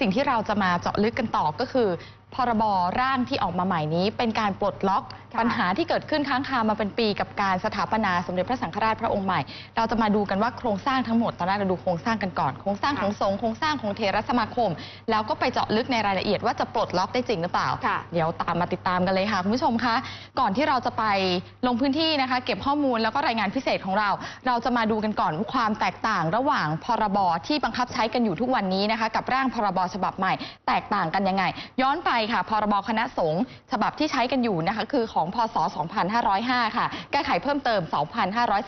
สิ่งที่เราจะมาเจาะลึกกันต่อก็คือ พรบร่างที่ออกมาใหม่นี้ เป็นการปลดล็อกค่ะปัญหาที่เกิดขึ้นค้างคามาเป็นปีกับการสถาปนาสมเด็จพระสังฆราชพระองค์ใหม่ เราจะมาดูกันว่าโครงสร้างทั้งหมดตอนแรกเราดูโครงสร้างกันก่อนโครงสร้างของสงฆ์โครงสร้างของเทรสมาคม แล้วก็ไปเจาะลึกในรายละเอียดว่าจะปลดล็อกได้จริงหรือเปล่าค่ะเดี๋ยวตามมาติดตามกันเลยค่ะคุณผู้ชมคะก่อนที่เราจะไปลงพื้นที่นะคะ เก็บข้อมูลแล้วก็รายงานพิเศษของเรา เราจะมาดูกันก่อนว่าความแตกต่างระหว่างพรบที่บังคับใช้กันอยู่ทุกวันนี้นะคะ กับร่างพรบฉบับใหม่ แตกต่างกันยังไง ย้อนไปค่ะพรบคณะสงฆ์ฉบับที่ใช้กันอยู่นะคะคือของพศ 2505 ค่ะ แก้ไขเพิ่มเติม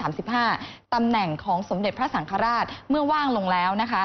2535 ตำแหน่งของสมเด็จพระสังฆราชเมื่อว่างลงแล้วนะคะ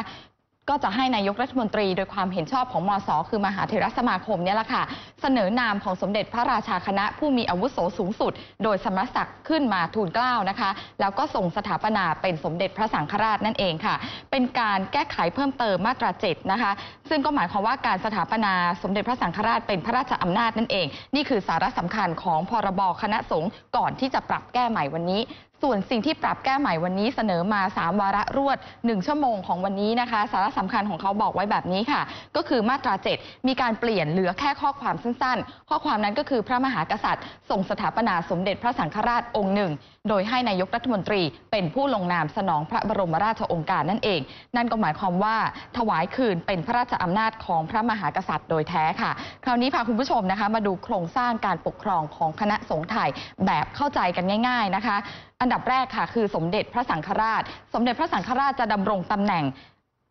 ก็จะให้นายกรัฐมนตรีโดยความเห็นชอบของมสคือมหาเถรสมาคมเนี่ยแหละค่ะ เสนอนามของสมเด็จพระราชาคณะผู้มีอาวุโสสูงสุด โดยสมณศักดิ์ขึ้นมาทูลเกล้านะคะ แล้วก็ส่งสถาปนาเป็นสมเด็จพระสังฆราชนั่นเองค่ะ เป็นการแก้ไขเพิ่มเติมมาตรา7นะคะ ซึ่งก็หมายความว่าการสถาปนาสมเด็จพระสังฆราชเป็นพระราชอำนาจนั่นเอง นี่คือสาระสำคัญของพรบคณะสงฆ์ก่อนที่จะปรับแก้ใหม่วันนี้ ส่วนสิ่งที่ปรับแก้ใหม่วันนี้เสนอมา 3 วาระรวด 1 ชั่วโมงของวันนี้นะคะ สาระสำคัญของเขาบอกไว้แบบนี้ค่ะ ก็คือมาตรา 7 มีการเปลี่ยนเหลือแค่ข้อความสั้นๆ ข้อความนั้นก็คือพระมหากษัตริย์ส่งสถาปนาสมเด็จพระสังฆราชองค์หนึ่ง โดยให้นายกรัฐมนตรีเป็นผู้ลงนามสนองพระบรมราชโองการนั่นเอง นั่นก็หมายความว่าถวายคืนเป็นพระราชอำนาจของพระมหากษัตริย์โดยแท้ค่ะ คราวนี้พาคุณผู้ชมนะคะ มาดูโครงสร้างการปกครองของคณะสงฆ์ไทยแบบเข้าใจกันง่าย ๆนะคะอันดับแรกค่ะ คือสมเด็จพระสังฆราช สมเด็จพระสังฆราชจะดำรงตำแหน่ง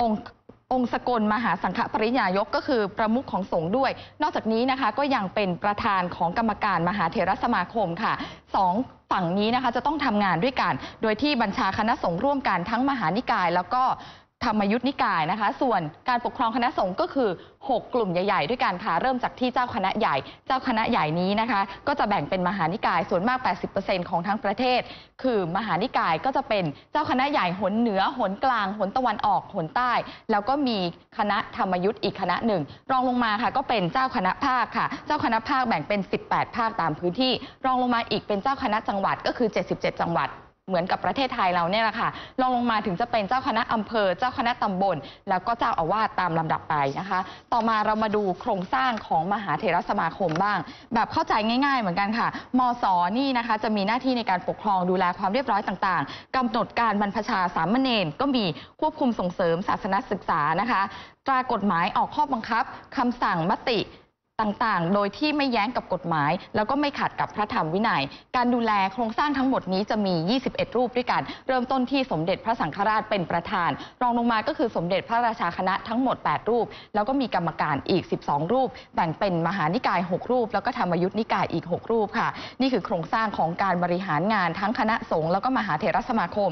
องค์องค์สกลมหาสังฆปริญญายกก็คือประมุขของสงฆ์ด้วย นอกจากนี้นะคะก็ยังเป็นประธานของกรรมการมหาเถรสมาคมค่ะสองฝั่งนี้นะคะจะต้องทำงานด้วยกัน โดยที่บัญชาคณะสงฆ์ร่วมกันทั้งมหานิกาย แล้วก็ ธรรมยุทธนิกายนะคะ ส่วนการปกครองคณะสงฆ์ก็คือ 6 กลุ่มใหญ่ ๆ ด้วยกันค่ะ เริ่มจากที่เจ้าคณะใหญ่ เจ้าคณะใหญ่นี้นะคะ ก็จะแบ่งเป็นมหานิกายส่วนมาก 80%ของทั้งประเทศ คือมหานิกายก็จะเป็นเจ้าคณะใหญ่หนเหนือหนกลางหนตะวันออกหนใต้ แล้วก็มีคณะธรรมยุทธอีกคณะหนึ่ง รองลงมาค่ะ ก็เป็นเจ้าคณะภาคค่ะ เจ้าคณะภาคแบ่งเป็น 18 ภาคตามพื้นที่ รองลงมาอีกเป็นเจ้าคณะจังหวัดก็คือ 77 จังหวัด เหมือนกับประเทศไทยเราเนี่ยแหละค่ะรองลงมาถึงจะเป็นเจ้าคณะอำเภอ เจ้าคณะตำบล แล้วก็เจ้าอาวาสตามลำดับไปนะคะ ต่อมาเรามาดูโครงสร้างของมหาเถรสมาคมบ้าง แบบเข้าใจง่าย ๆ เหมือนกันค่ะมสนี่นะคะ จะมีหน้าที่ในการปกครองดูแลความเรียบร้อยต่างๆกำหนดการบรรพชาสามเณรก็มีควบคุมส่งเสริมศาสนศึกษานะคะ ตรากฎหมายออกข้อบังคับคำสั่งมติ ต่างๆ โดยที่ไม่แย้งกับกฎหมาย แล้วก็ไม่ขัดกับพระธรรมวินัย การดูแลโครงสร้างทั้งหมดนี้จะมี 21 รูปด้วยกัน เริ่มต้นที่สมเด็จพระสังฆราชเป็นประธาน รองลงมาก็คือสมเด็จพระราชาคณะทั้งหมด 8 รูป แล้วก็มีกรรมการอีก 12 รูป แบ่งเป็นมหานิกาย 6 รูป แล้วก็ธรรมยุทธนิกายอีก 6 รูปค่ะ นี่คือโครงสร้างของการบริหารงานทั้งคณะสงฆ์แล้วก็มหาเถรสมาคม